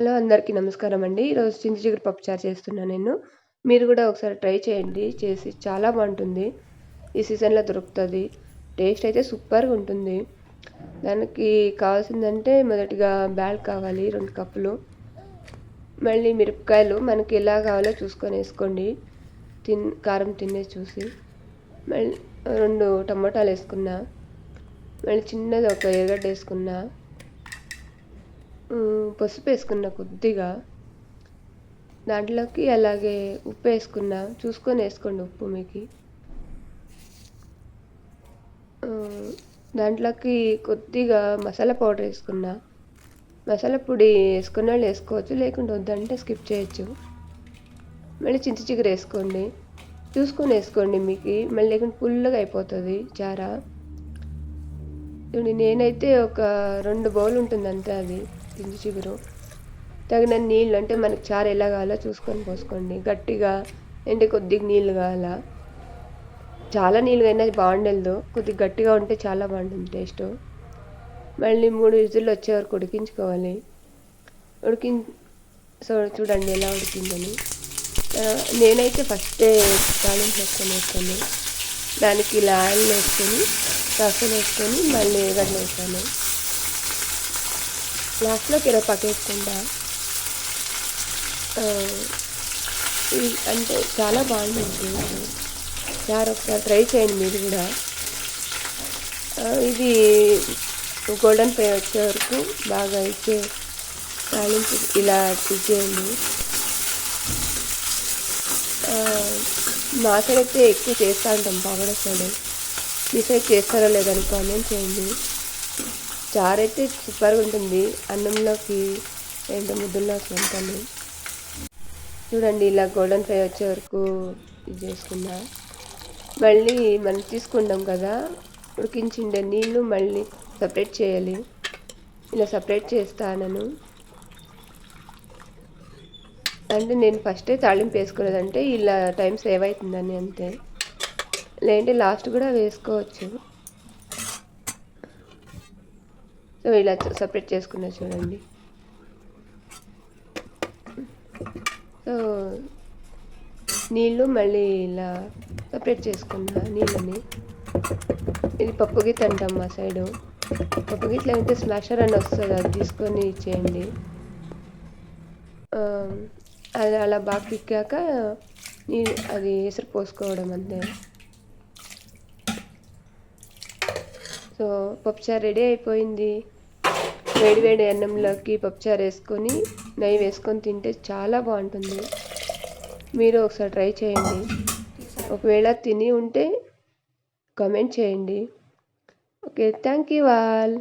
Hello అందరికీ నమస్కారం అండి. ఈరోజు చింత పప్పు పప్పుచారు చేస్తున్నాను నేను. మీరు కూడా ఒకసారి ట్రై చేయండి. చేసి చాలా బాగుంటుంది. ఈ సీజన్లో దొరుకుతుంది. టేస్ట్ అయితే సూపర్గా ఉంటుంది. దానికి కావాల్సిందంటే మొదటిగా బ్యాల్ కావాలి రెండు కప్పులు. మళ్ళీ మిరపకాయలు మనకి ఎలా కావాలో చూసుకొని వేసుకోండి. తిన్ కారం తినే చూసి. మళ్ళీ రెండు టమాటాలు వేసుకున్నా. మళ్ళీ చిన్నది ఒక ఎర్రగడ్డ వేసుకున్నా. పసుపు వేసుకున్న కొద్దిగా దాంట్లోకి అలాగే ఉప్పు వేసుకున్న చూసుకొని వేసుకోండి ఉప్పు మీకు. దాంట్లోకి కొద్దిగా మసాలా పౌడర్ వేసుకున్న. మసాలా పొడి వేసుకున్న వాళ్ళు వేసుకోవచ్చు లేకుంటే వద్దంటే స్కిప్ చేయొచ్చు. మళ్ళీ చింత చిగురు వేసుకోండి. చూసుకొని వేసుకోండి మీకు మళ్ళీ లేకుంటే పుల్లగా అయిపోతుంది చారా. నేనైతే ఒక రెండు బౌల్ ఉంటుంది అంతే అది. చింత చిగురు. తగిన నీళ్ళు అంటే మనకి చారు ఎలా కావాలో చూసుకొని పోసుకోండి. గట్టిగా అంటే కొద్దిగా నీళ్ళు కావాలా? చాలా నీళ్ళు అయినా బాగుండదు. కొద్దిగా గట్టిగా ఉంటే చాలా బాగుంటుంది టేస్ట్. మళ్ళీ మూడు విజులు వచ్చే వరకు ఉడికించుకోవాలి. ఉడికి సో చూడండి ఎలా ఉడికిందని. నేనైతే ఫస్టే తాలింపు వేసుకొని వేస్తాను. దానికి ఇలా ఆయిల్ వేసుకొని రసం వేసుకొని మళ్ళీ గడ్డ వేసాను లాస్ట్లో కరివేపాకు వేసుకుంటా అంటే చాలా బాగుంటుంది. సార్ ఒకసారి ట్రై చేయండి మీరు కూడా. ఇది గోల్డెన్ ఫ్రై వచ్చే వరకు బాగా ఇచ్చే తాలింపు ఇలా ఇచ్చేయండి. మా సైడ్ అయితే ఎక్కువ చేస్తూ ఉంటాం పగడ సైడ్ మీ సైడ్ చేస్తారో లేదని కామెంట్ చేయండి. చారు అయితే సూపర్గా ఉంటుంది. అన్నంలోకి రెండు ముద్దల్లోకి ఉంటాను చూడండి ఇలా గోల్డెన్ ఫ్రై వచ్చే వరకు ఇది చేసుకున్నా మళ్ళీ మనం తీసుకుంటాం కదా ఉడికించిండే నీళ్ళు మళ్ళీ సపరేట్ చేయాలి. ఇలా సపరేట్ చేస్తాను అంటే నేను ఫస్టే తాళింపు వేసుకోలేదంటే ఇలా టైం సేవ్ అవుతుందని అంతే. లేదంటే లాస్ట్ కూడా వేసుకోవచ్చు సో ఇలా సపరేట్ చేసుకున్నా చూడండి. సో నీళ్ళు మళ్ళీ ఇలా సపరేట్ చేసుకున్నా నీళ్ళని. ఇది పప్పు గిత్త అంటాం మా సైడు. పప్పు గిట్ల అయితే స్మాషర్ అని వస్తుంది అది తీసుకొని ఇచ్చేయండి. అది అలా బాగా పిక్కాక అది ఎసురు పోసుకోవడం అంతే. సో పప్పుచారు రెడీ అయిపోయింది. వేడి వేడి అన్నంలోకి పప్పుచారు వేసుకొని నెయ్యి వేసుకొని తింటే చాలా బాగుంటుంది. మీరు ఒకసారి ట్రై చేయండి. ఒకవేళ తిని ఉంటే కామెంట్ చేయండి. Okay thank you all.